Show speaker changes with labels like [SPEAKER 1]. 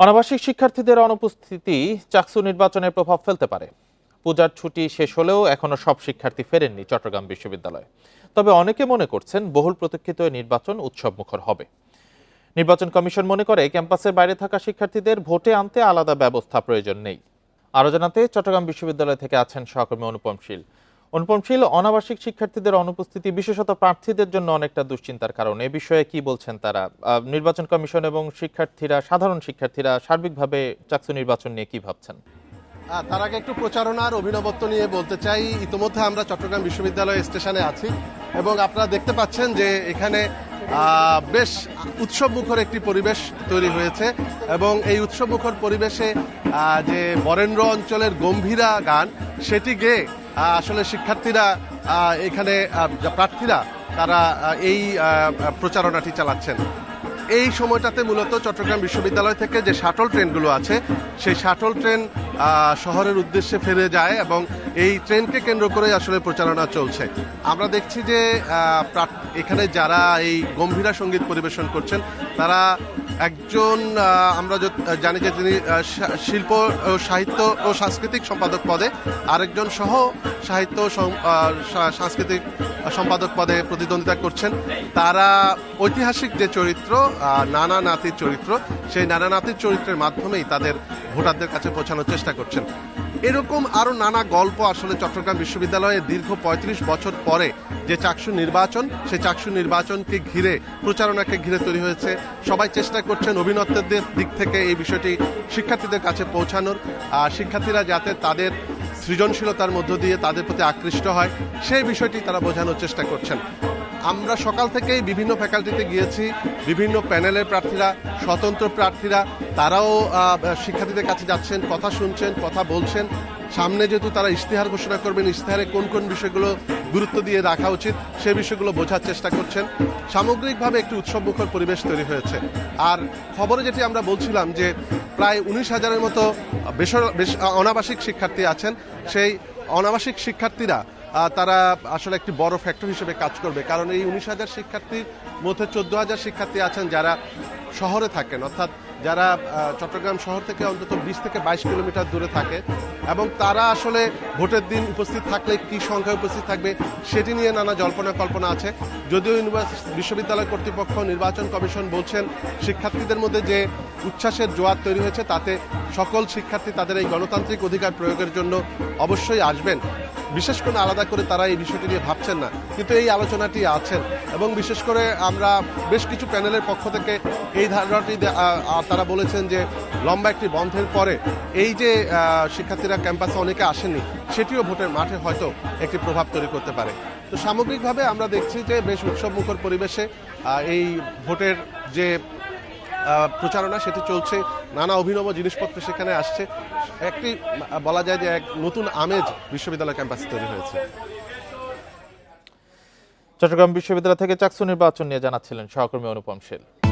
[SPEAKER 1] অনাবাসিক শিক্ষার্থীদের অনুপস্থিতি চাকসু নির্বাচনে প্রভাব ফেলতে পারে। পূজার ছুটি শেষ হলেও এখনও সব শিক্ষার্থী ফেরেননি চট্টগ্রাম বিশ্ববিদ্যালয়ে। তবে অনেকে মনে করছেন বহুল প্রতীক্ষিত নির্বাচন উৎসবমুখর হবে। নির্বাচন কমিশন মনে করে, ক্যাম্পাসের বাইরে থাকা শিক্ষার্থীদের ভোটে আনতে আলাদা ব্যবস্থা প্রয়োজন নেই। আরও জানাতে চট্টগ্রাম বিশ্ববিদ্যালয় থেকে আছেন সহকর্মী অনুপম শীল। অনুপম শীল, অনাবাসিক শিক্ষার্থীদের অনুপস্থিতি, বিশেষত প্রার্থীদের জন্য অনেকটা দুশ্চিন্তার কারণ। এ বিষয়ে কি বলছেন তারা? নির্বাচন কমিশন এবং শিক্ষার্থীরা, সাধারণ শিক্ষার্থীরা সার্বিকভাবে চাকসু নির্বাচন নিয়ে কি ভাবছেন?
[SPEAKER 2] তার আগে একটু প্রচারণার অভিনবত্ব নিয়ে বলতে চাই। ইতিমধ্যে আমরা চট্টগ্রাম বিশ্ববিদ্যালয় স্টেশনে আছি এবং আপনারা দেখতে পাচ্ছেন যে এখানে বেশ উৎসবমুখর একটি পরিবেশ তৈরি হয়েছে এবং এই উৎসবমুখর পরিবেশে যে বরেন্দ্র অঞ্চলের গম্ভীরা গান, সেটি গেয়ে আসলে শিক্ষার্থীরা এখানে প্রার্থীরা, তারা এই প্রচারণাটি চালাচ্ছেন। এই সময়টাতে মূলত চট্টগ্রাম বিশ্ববিদ্যালয় থেকে যে শাটল ট্রেনগুলো আছে, সেই শাটল ট্রেন শহরের উদ্দেশ্যে ফিরে যায় এবং এই ট্রেনকে কেন্দ্র করে আসলে প্রচারণা চলছে। আমরা দেখছি যে এখানে যারা এই গম্ভীরা সংগীত পরিবেশন করছেন, তারা একজন আমরা জানি যে তিনি শিল্প সাহিত্য ও সাংস্কৃতিক সম্পাদক পদে, আরেকজন সহ, সাহিত্য সাংস্কৃতিক সম্পাদক পদে প্রতিদ্বন্দ্বিতা করছেন। তারা ঐতিহাসিক যে চরিত্র নানা নাতির চরিত্র, সেই নানা নাতির চরিত্রের মাধ্যমেই তাদের ভোটারদের কাছে পৌঁছানোর চেষ্টা করছেন। এরকম আরও নানা গল্প আসলে চট্টগ্রাম বিশ্ববিদ্যালয়ে দীর্ঘ ৩৫ বছর পরে যে চাকসু নির্বাচন, সেই চাকসু নির্বাচনকে ঘিরে, প্রচারণাকে ঘিরে তৈরি হয়েছে। সবাই চেষ্টা করছেন অভিনবদের দিক থেকে এই বিষয়টি শিক্ষার্থীদের কাছে পৌঁছানোর। আর শিক্ষার্থীরা যাতে তাদের সৃজনশীলতার মধ্য দিয়ে তাদের প্রতি আকৃষ্ট হয়, সেই বিষয়টি তারা বোঝানোর চেষ্টা করছেন। আমরা সকাল থেকেই বিভিন্ন ফ্যাকাল্টিতে গিয়েছি, বিভিন্ন প্যানেলের প্রার্থীরা, স্বতন্ত্র প্রার্থীরা, তারাও শিক্ষার্থীদের কাছে যাচ্ছেন, কথা শুনছেন, কথা বলছেন। সামনে যেহেতু তারা ইশতেহার ঘোষণা করবেন, ইশতেহারে কোন কোন বিষয়গুলো গুরুত্ব দিয়ে রাখা উচিত সেই বিষয়গুলো বোঝার চেষ্টা করছেন। সামগ্রিকভাবে একটি উৎসবমুখর পরিবেশ তৈরি হয়েছে। আর খবরে যেটি আমরা বলছিলাম যে প্রায় উনিশ হাজারের মতো অনাবাসিক শিক্ষার্থী আছেন। সেই অনাবাসিক শিক্ষার্থীরা তারা আসলে একটি বড় ফ্যাক্টর হিসেবে কাজ করবে। কারণ এই উনিশ হাজার শিক্ষার্থীর মধ্যে চোদ্দ হাজার শিক্ষার্থী আছেন যারা শহরে থাকেন। অর্থাৎ যারা চট্টগ্রাম শহর থেকে অন্তত বিশ থেকে বাইশ কিলোমিটার দূরে থাকে এবং তারা আসলে ভোটের দিন উপস্থিত থাকলে কি সংখ্যায় উপস্থিত থাকবে সেটি নিয়ে নানা জল্পনা কল্পনা আছে। যদিও ইউনিভার্সিটি, বিশ্ববিদ্যালয় কর্তৃপক্ষ, নির্বাচন কমিশন বলছেন শিক্ষার্থীদের মধ্যে যে উচ্ছ্বাসের জোয়ার তৈরি হয়েছে, তাতে সকল শিক্ষার্থী তাদের এই গণতান্ত্রিক অধিকার প্রয়োগের জন্য অবশ্যই আসবেন। বিশেষ করে আলাদা করে তারা এই বিষয়টি নিয়ে ভাবছেন না, কিন্তু এই আলোচনাটি আছেন। এবং বিশেষ করে আমরা বেশ কিছু প্যানেলের পক্ষ থেকে এই ধারণাটি তারা বলেছেন যে লম্বা একটি বন্ধের পরে এই যে শিক্ষার্থীরা ক্যাম্পাসে অনেকে আসেনি সেটিও ভোটের মাঠে হয়তো একটি প্রভাব তৈরি করতে পারে। তো সামগ্রিকভাবে আমরা দেখছি যে বেশ উৎসবমুখর পরিবেশে এই ভোটের যে প্রচারণা, সেটি চলছে। নানা অভিনব জিনিসপত্র সেখানে আসছে। একটি বলা যায় যে এক নতুন আমেজ বিশ্ববিদ্যালয় ক্যাম্পাসে তৈরি হয়েছে।
[SPEAKER 1] চট্টগ্রাম বিশ্ববিদ্যালয় থেকে চাকসু নির্বাচন নিয়ে জানাচ্ছিলেন সহকর্মী অনুপম শীল